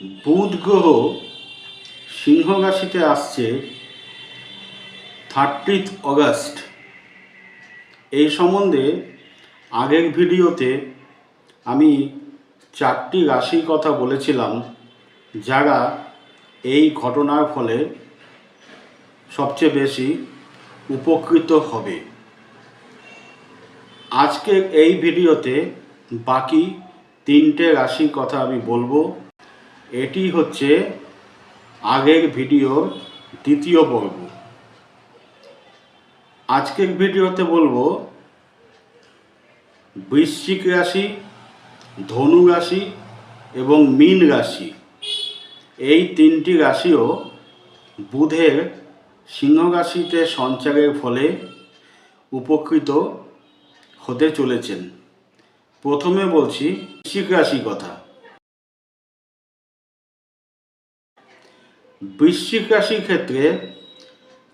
বুধ গ্রহ সিংহ রাশিতে আসছে থার্টিথ অগাস্ট এই সম্বন্ধে আগের ভিডিওতে আমি চারটি রাশির কথা বলেছিলাম, যারা এই ঘটনার ফলে সবচেয়ে বেশি উপকৃত হবে। আজকের এই ভিডিওতে বাকি তিনটে রাশির কথা আমি বলব। এটি হচ্ছে আগের ভিডিওর দ্বিতীয় পর্ব। আজকের ভিডিওতে বলব, বৃশ্চিক রাশি, ধনু রাশি এবং মীন রাশি। এই তিনটি রাশিও বুধের সিংহ রাশিতে সঞ্চারের ফলে উপকৃত হতে চলেছেন। প্রথমে বলছি, বৃশ্চিক রাশি কথা। বৃশ্চিক রাশির ক্ষেত্রে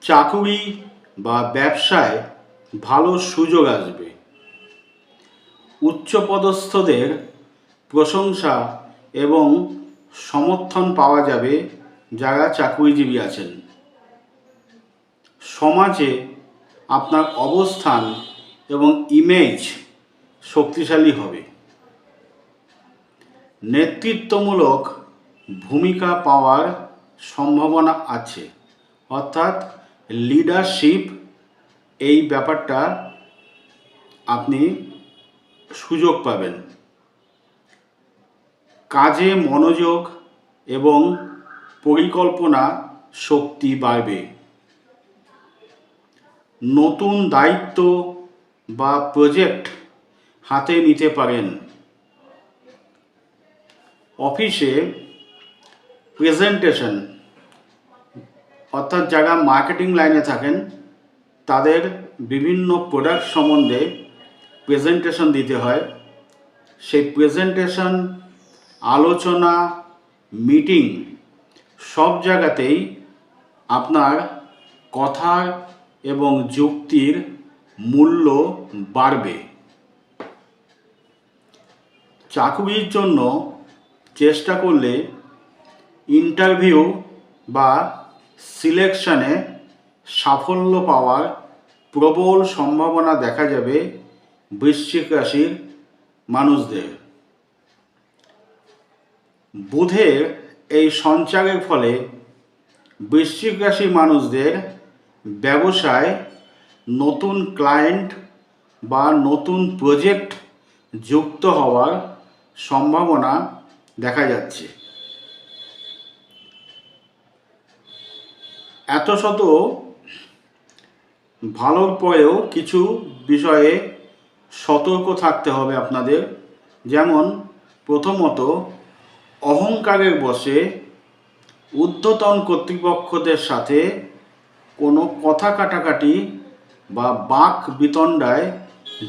চাকুরি বা ব্যবসায় ভালো সুযোগ আসবে। উচ্চপদস্থদের প্রশংসা এবং সমর্থন পাওয়া যাবে যারা চাকুরিজীবী আছেন। সমাজে আপনার অবস্থান এবং ইমেজ শক্তিশালী হবে। নেতৃত্বমূলক ভূমিকা পাওয়ার সম্ভাবনা আছে। অর্থাৎ লিডারশিপ এই ব্যাপারটা আপনি সুযোগ পাবেন। কাজে মনোযোগ এবং পরিকল্পনা শক্তি বাড়বে। নতুন দায়িত্ব বা প্রজেক্ট হাতে নিতে পারেন। অফিসে প্রেজেন্টেশন অর্থাৎ যারা মার্কেটিং লাইনে থাকেন, তাদের বিভিন্ন প্রোডাক্ট সম্বন্ধে প্রেজেন্টেশন দিতে হয়। সেই প্রেজেন্টেশন আলোচনা মিটিং সব জায়গাতেই আপনার কথার এবং যুক্তির মূল্য বাড়বে। চাকরির জন্য চেষ্টা করলে ইন্টারভিউ বা সিলেকশনে সাফল্য পাওয়ার প্রবল সম্ভাবনা দেখা যাবে বৃশ্চিক রাশির মানুষদের। বুধের এই সঞ্চারের ফলে বৃশ্চিক রাশির মানুষদের ব্যবসায় নতুন ক্লায়েন্ট বা নতুন প্রজেক্ট যুক্ত হওয়ার সম্ভাবনা দেখা যাচ্ছে। এত শত ভালোর পরেও কিছু বিষয়ে সতর্ক থাকতে হবে আপনাদের। যেমন, প্রথমত, অহংকারের বসে ঊর্ধ্বতন কর্তৃপক্ষদের সাথে কোনো কথা কাটাকাটি বা বাক বিতণ্ডায়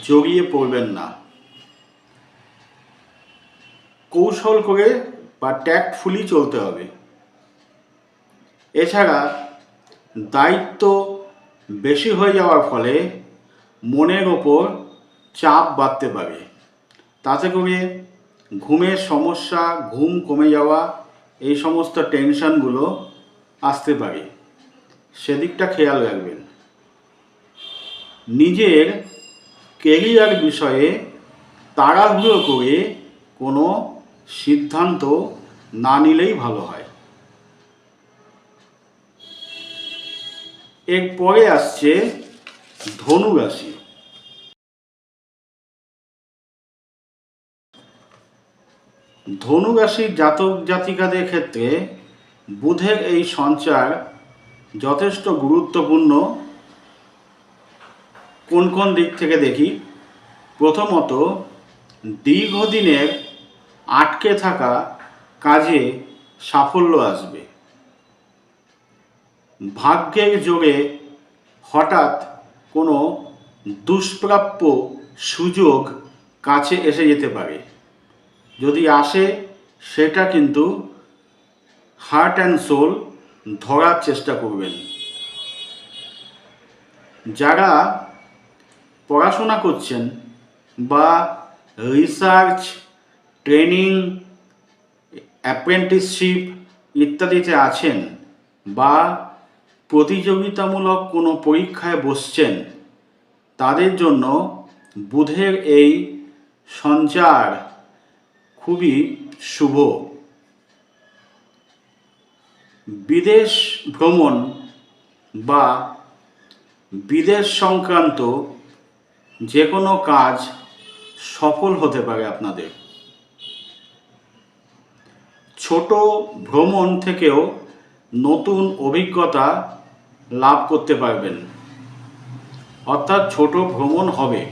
জড়িয়ে পড়বেন না। কৌশল করে বা ট্যাক্টফুলি চলতে হবে। এছাড়া দায়িত্ব বেশি হয়ে যাওয়ার ফলে মনের ওপর চাপ বাড়তে পারে। তাতে করে ঘুমের সমস্যা, ঘুম কমে যাওয়া, এই সমস্ত টেনশনগুলো আসতে পারে। সেদিকটা খেয়াল রাখবেন। নিজের কেরিয়ার বিষয়ে তাড়াহুড়ো করে কোনো সিদ্ধান্ত না নিলেই ভালো হয়। এরপরে আসছে ধনু রাশি। ধনু রাশির জাতক জাতিকাদের ক্ষেত্রে বুধের এই সঞ্চার যথেষ্ট গুরুত্বপূর্ণ। কোন কোন দিক থেকে দেখি? প্রথমত, দীর্ঘদিনের আটকে থাকা কাজে সাফল্য আসবে। ভাগ্যের যোগে হঠাৎ কোনো দুষ্প্রাপ্য সুযোগ কাছে এসে যেতে পারে। যদি আসে, সেটা কিন্তু হার্ট অ্যান্ড সোল ধরার চেষ্টা করবেন। যারা পড়াশোনা করছেন বা রিসার্চ ট্রেনিং অ্যাপ্রেন্টিসশিপ ইত্যাদিতে আছেন বা প্রতিযোগিতামূলক কোনো পরীক্ষায় বসছেন, তাদের জন্য বুধের এই সঞ্চার খুবই শুভ। বিদেশ ভ্রমণ বা বিদেশ সংক্রান্ত যে কোনো কাজ সফল হতে পারে আপনাদের। ছোট ভ্রমণ থেকেও নতুন অভিজ্ঞতা লাভ করতে পারবেন। অর্থাৎ ছোট ভ্রমণ হবে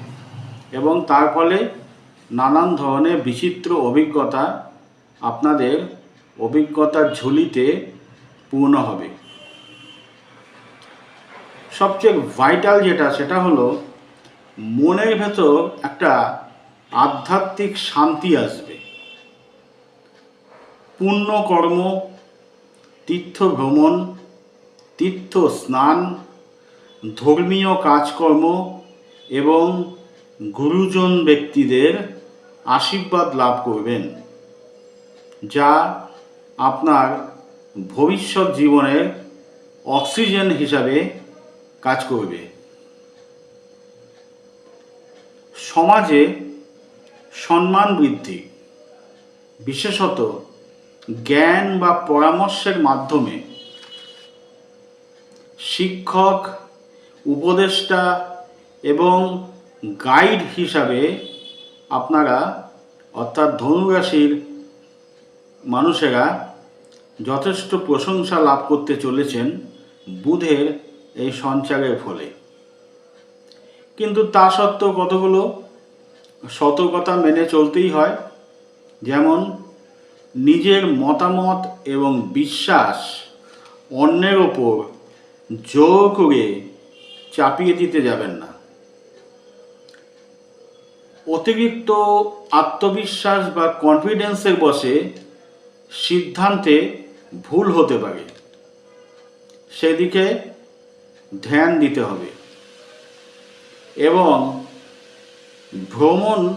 এবং তার ফলে নানান ধরনের বিচিত্র অভিজ্ঞতা আপনাদের অভিজ্ঞতার ঝুলিতে পূর্ণ হবে। সবচেয়ে ভাইটাল যেটা, সেটা হলো মনের ভেতর একটা আধ্যাত্মিক শান্তি আসবে। পুণ্যকর্ম তীর্থ ভ্রমণ তীর্থ স্নান, ধর্মীয় কাজকর্ম এবং গুরুজন ব্যক্তিদের আশীর্বাদ লাভ করবেন, যা আপনার ভবিষ্যৎ জীবনের অক্সিজেন হিসাবে কাজ করবে। সমাজে সম্মান বৃদ্ধি, বিশেষত জ্ঞান বা পরামর্শের মাধ্যমে শিক্ষক, উপদেষ্টা এবং গাইড হিসাবে আপনারা, অর্থাৎ ধনুরাশির মানুষেরা যথেষ্ট প্রশংসা লাভ করতে চলেছেন বুধের এই সঞ্চারের ফলে। কিন্তু তা সত্ত্বেও কতগুলো সতর্কতা মেনে চলতেই হয়, যেমন নিজের মতামত এবং বিশ্বাস অন্যের ওপর জোর করে চাপিয়ে দিতে যাবেন না। অতিরিক্ত আত্মবিশ্বাস বা কনফিডেন্সের বসে সিদ্ধান্তে ভুল হতে পারে। সেদিকে ধ্যান দিতে হবে। এবং ভ্রমণ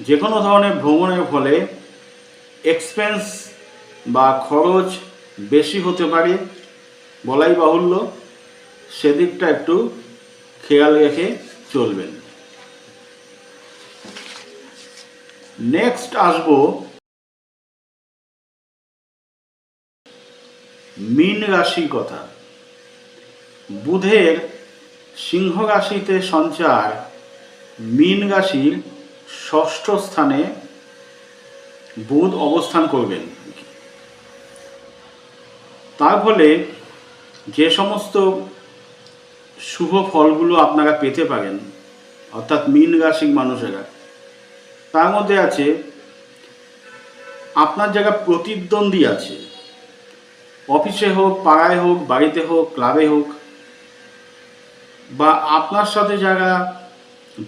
যে কোনো ধরনের ভ্রমণের ফলে এক্সপেন্স বা খরচ বেশি হতে পারে। বলাই বাহুল্য, সেদিকটা একটু খেয়াল রেখে চলবেন। নেক্সট আসব মীন রাশির কথা। বুধের সিংহ রাশিতে সঞ্চার মীন রাশির ষষ্ঠ স্থানে বুধ অবস্থান করবেন। তার ফলে যে সমস্ত শুভ ফলগুলো আপনারা পেতে পারেন, অর্থাৎ মীন রাশির মানুষেরা, তার মধ্যে আছে, আপনার জায়গা প্রতিদ্বন্দ্বী আছে, অফিসে হোক, পাড়ায় হোক, বাড়িতে হোক, ক্লাবে হোক, বা আপনার সাথে যারা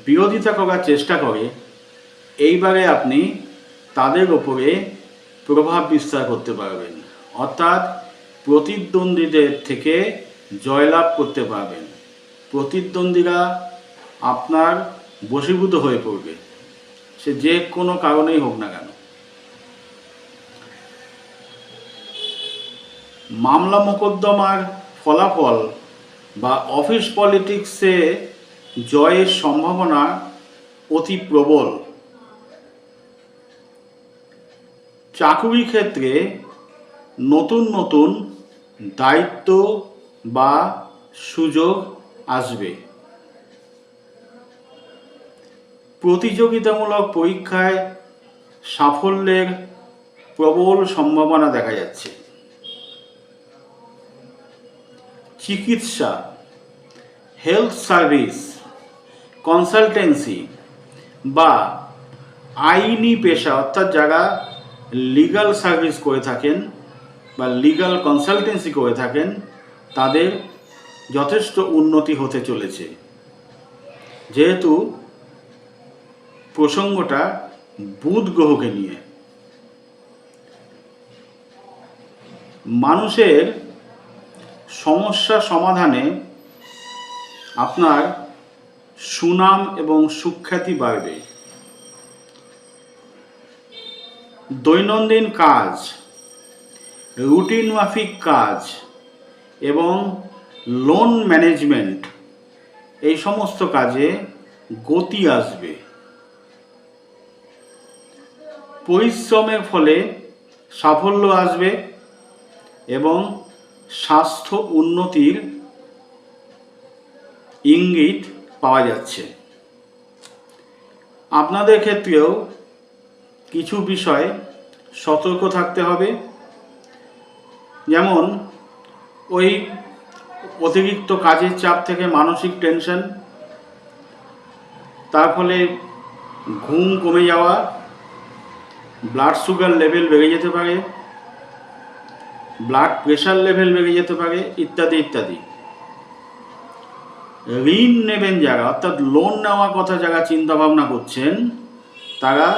বিরোধিতা করার চেষ্টা করে, এইবারে আপনি তাদের ওপরে প্রভাব বিস্তার করতে পারবেন। অর্থাৎ প্রতিদ্বন্দ্বীদের থেকে জয়লাভ করতে পারবেন। প্রতিদ্বন্দ্বীরা আপনার বশীভূত হয়ে পড়বে। সে যে কোনো কারণেই হোক না কেন। মামলা মোকদ্দমার ফলাফল বা অফিস পলিটিক্সে জয়ের সম্ভাবনা অতি প্রবল। চাকুরি ক্ষেত্রে নতুন নতুন দায়িত্ব বা সুযোগ আসবে। প্রতিযোগিতামূলক পরীক্ষায় সাফল্যের প্রবল সম্ভাবনা দেখা যাচ্ছে। চিকিৎসা হেলথ সার্ভিস কনসালটেন্সি বা আইনি পেশা অর্থাৎ যারা লিগাল সার্ভিস করে থাকেন বা লিগাল কনসালটেন্সি করে থাকেন, তাদের যথেষ্ট উন্নতি হতে চলেছে। যেহেতু প্রসঙ্গটা বুধ গ্রহকে নিয়ে। মানুষের সমস্যা সমাধানে আপনার সুনাম এবং সুখ্যাতি বাড়বে। দৈনন্দিন কাজ রুটিন মাফিক কাজ এবং লোন ম্যানেজমেন্ট এই সমস্ত কাজে গতি আসবে। পরিশ্রমের ফলে সাফল্য আসবে এবং স্বাস্থ্য উন্নতির ইঙ্গিত পাওয়া যাচ্ছে। আপনাদের ক্ষেত্রেও কিছু বিষয় সতর্ক থাকতে হবে। যেমন, ওই অতিরিক্ত কাজের চাপ থেকে মানসিক টেনশন, তার ফলে ঘুম কমে যাওয়া ব্লাড সুগার লেভেল বেড়ে যেতে পারে ব্লাড প্রেশার লেভেল বেড়ে যেতে পারে, ইত্যাদি ইত্যাদি। ঋণ নেবেন যারা, অর্থাৎ লোন নেওয়ার কথা যারা চিন্তা ভাবনা করছেন, তারা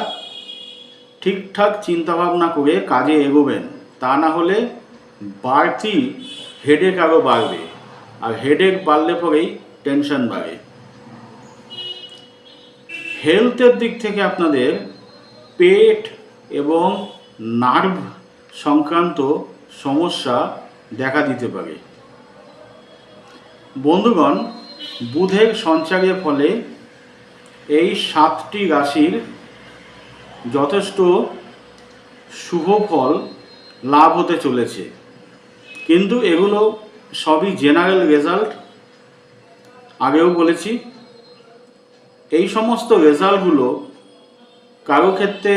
ঠিকঠাক চিন্তা ভাবনা করে কাজে এগোবেন। তা না হলে বাড়তি হেডেক আরও বাড়বে। আর হেডেক বাড়লে পরেই টেনশন বাড়ে। হেলথের দিক থেকে আপনাদের পেট এবং নার্ভ সংক্রান্ত সমস্যা দেখা দিতে পারে। বন্ধুগণ, বুধের সঞ্চারের ফলে এই সাতটি রাশির যথেষ্ট শুভ ফল লাভ হতে চলেছে। কিন্তু এগুলো সবই জেনারেল রেজাল্ট আগেও বলেছি, এই সমস্ত রেজাল্টগুলো কারও ক্ষেত্রে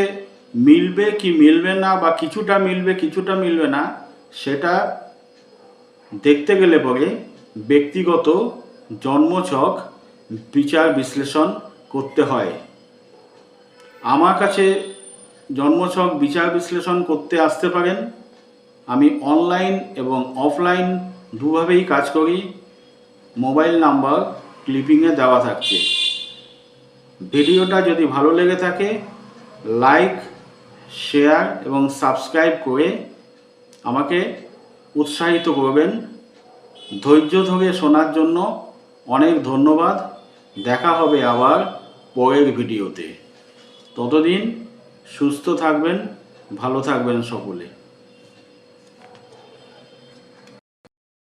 মিলবে কি মিলবে না বা কিছুটা মিলবে কিছুটা মিলবে না, সেটা দেখতে গেলে পরে ব্যক্তিগত জন্মছক বিচার বিশ্লেষণ করতে হয়। আমার কাছে জন্মছক বিচার বিশ্লেষণ করতে আসতে পারেন। আমি অনলাইন এবং অফলাইন দুভাবেই কাজ করি। মোবাইল নাম্বার ক্লিপিংয়ে দেওয়া থাকছে। ভিডিওটা যদি ভালো লেগে থাকে লাইক শেয়ার এবং সাবস্ক্রাইব করে আমাকে উৎসাহিত করবেন। ধৈর্য ধরে শোনার জন্য অনেক ধন্যবাদ। দেখা হবে আবার পরের ভিডিওতে ততদিন সুস্থ থাকবেন, ভালো থাকবেন সকলে।